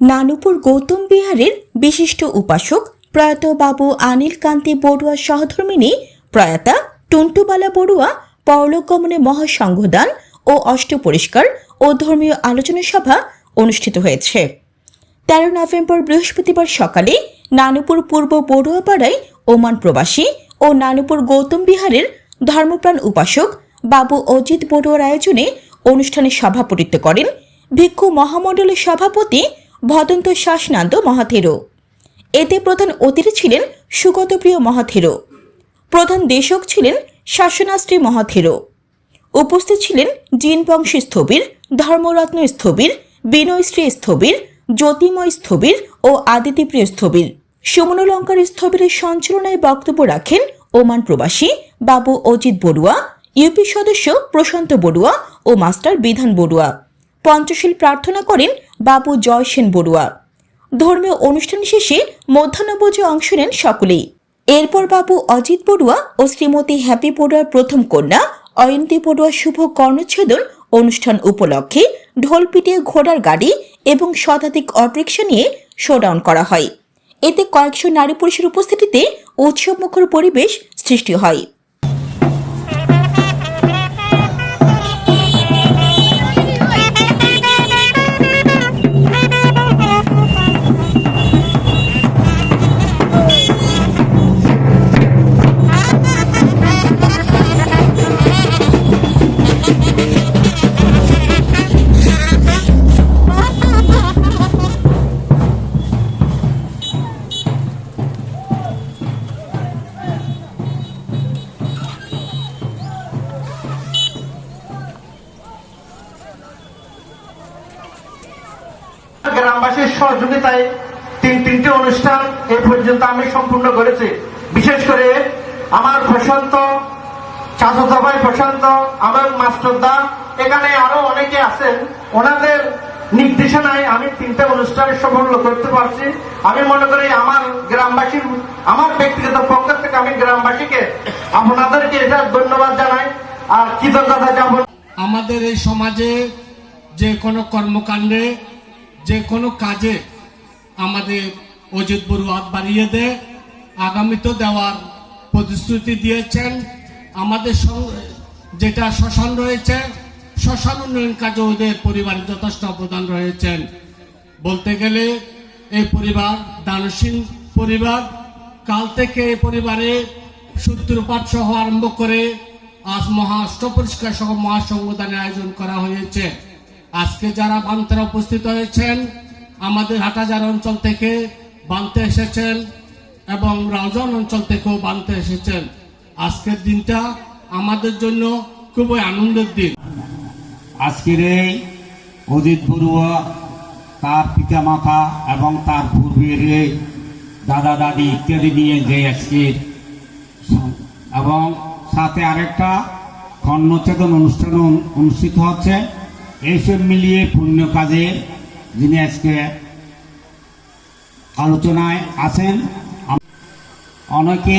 নানুপুর গৌতম বিহারের বিশিষ্ট উপাসক প্রয়াত বাবু আনিল কান্তি বড়ুয়া সহধর্মিনী প্রয়াতা টুন্টুবালা বড়ুয়া পরলোক গমনে মহাসংঘদান ও অষ্ট পরিষ্কার ও ধর্মীয় আলোচনা সভা অনুষ্ঠিত হয়েছে। তেরো নভেম্বর বৃহস্পতিবার সকালে নানুপুর পূর্ব বড়ুয়াপাড়ায় ওমান প্রবাসী ও নানুপুর গৌতম বিহারের ধর্মপ্রাণ উপাসক বাবু অজিত বড়ুয়ার আয়োজনে অনুষ্ঠানে সভাপতিত্ব করেন। ভিক্ষু মহামণ্ডলের সভাপতি ভদন্ত শাসনান্দ মহাথেরো। এতে প্রধান অতিথি ছিলেন সুগতপ্রিয় মহাথেরো। প্রধান দেশক ছিলেন শাসনাশ্রী মহাথেরো। উপস্থিত ছিলেন জিনবংশী স্থবির, ধর্মরত্ন স্থবির, বিনয়শ্রী স্থবির, জ্যোতিময় স্থবির ও আদিতিপ্রিয় স্থবির। সুমনোলঙ্কার স্থবিরের সঞ্চালনায় বক্তব্য রাখেন ওমান প্রবাসী বাবু অজিত বড়ুয়া, ইউপি সদস্য প্রশান্ত বড়ুয়া ও মাস্টার বিধান বড়ুয়া। পঞ্চশীল প্রার্থনা করেন বাবু জয় সেন বড়ুয়া। ধর্মীয় অনুষ্ঠান শেষে মধ্যাহ্নভোজে অংশ নেন সকলেই। এরপর বাবু অজিত বড়ুয়া ও শ্রীমতী হ্যাপি বড়ুয়ার প্রথম কন্যা, অয়ন্তী বড়ুয়ার শুভ কর্ণচ্ছেদন অনুষ্ঠান উপলক্ষে ঢোল পিটিয়ে ঘোড়ার গাড়ি এবং শতাধিক অটোরিকশা নিয়ে শোডাউন করা হয়। এতে কয়েকশো নারী পুরুষের উপস্থিতিতে উৎসবমুখর পরিবেশ সৃষ্টি হয়। সহযোগিতায় তিন তিনটি অনুষ্ঠান এ পর্যন্ত আমি সম্পূর্ণ করেছি। বিশেষ করে আমার প্রশান্ত চাচা ভাই প্রশান্ত আমার মাস্টারদা এখানে আরও অনেকে আছেন। ওনাদের নির্দেশনায় আমি তিনটা অনুষ্ঠানে সম্পূর্ণ করতে পারছি। আমি মনে করি আমার গ্রামবাসীর, আমার ব্যক্তিগত পক্ষ থেকে আমি গ্রামবাসীকে, আপনাদেরকে এটা ধন্যবাদ জানাই। আর কৃতজ্ঞতা যাব আমাদের এই সমাজে যে কোনো কর্মকাণ্ডে যে কোনো কাজে আমাদের অজিত বড়ু হাত বাড়িয়ে দেয় আগামীতে দেওয়ার প্রতিশ্রুতি দিয়েছেন। আমাদের যেটা শ্মশান রয়েছে, শ্মশান উন্নয়ন কাজে ওদের পরিবারের যথেষ্ট অবদান রয়েছেন। বলতে গেলে এই পরিবার দানসীন পরিবার। কাল থেকে এই পরিবারে সূত্রপাত সহ আরম্ভ করে আজ মহা অষ্টপরিষ্কার সহ মহাসংগদানের আয়োজন করা হয়েছে। আজকে যারা বান্তারা উপস্থিত হয়েছেন, আমাদের হাটাজার অঞ্চল থেকে বানতে এসেছেন এবং রাউজান অঞ্চল থেকেও বানতে এসেছেন। আজকের দিনটা আমাদের জন্য খুবই আনন্দের দিন। আজকের এই অজিত বড়ুয়া, তার পিতামাতা এবং তার পূর্বের দাদা দাদি ইত্যাদি নিয়ে যে আজকের এবং সাথে আরেকটা কর্ণচেতন অনুষ্ঠান অনুষ্ঠিত হচ্ছে। এইসব মিলিয়ে পুণ্য কাজে যিনি আজকে আলোচনায় আছেন অনেকে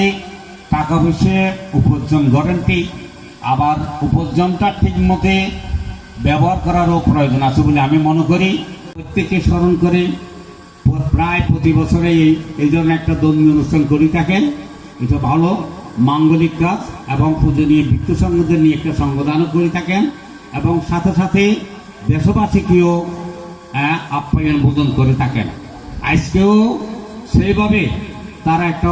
টাকা পয়সা উপার্জন করেন ঠিক আবার উপার্জনটা ঠিক মতে ব্যবহার করারও প্রয়োজন আছে বলে আমি মনে করি। প্রত্যেককে স্মরণ করে প্রায় প্রতি বছরে এই এই ধরনের একটা ধর্মীয় অনুষ্ঠান করে থাকেন। এটা ভালো মাঙ্গলিক কাজ এবং পূজনীয় ভিক্ষু সংঘদের নিয়ে একটা সংবিধানও করে থাকেন এবং সাথে সাথে দেশবাসীকেও আহ, আপ্যায়ন বোধন করে থাকেন। আজকেও সেইভাবে তারা একটা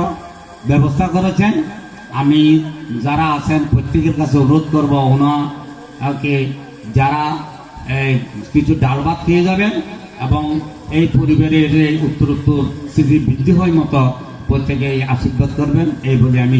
ব্যবস্থা করেছেন। আমি যারা আছেন প্রত্যেকের কাছে অনুরোধ করব ওনাকে যারা কিছু ডাল ভাত খেয়ে যাবেন এবং এই পরিবারের এই উত্তর উত্তর স্মৃতি বৃদ্ধি হয় মতো প্রত্যেকে আশীর্বাদ করবেন এই বলে আমি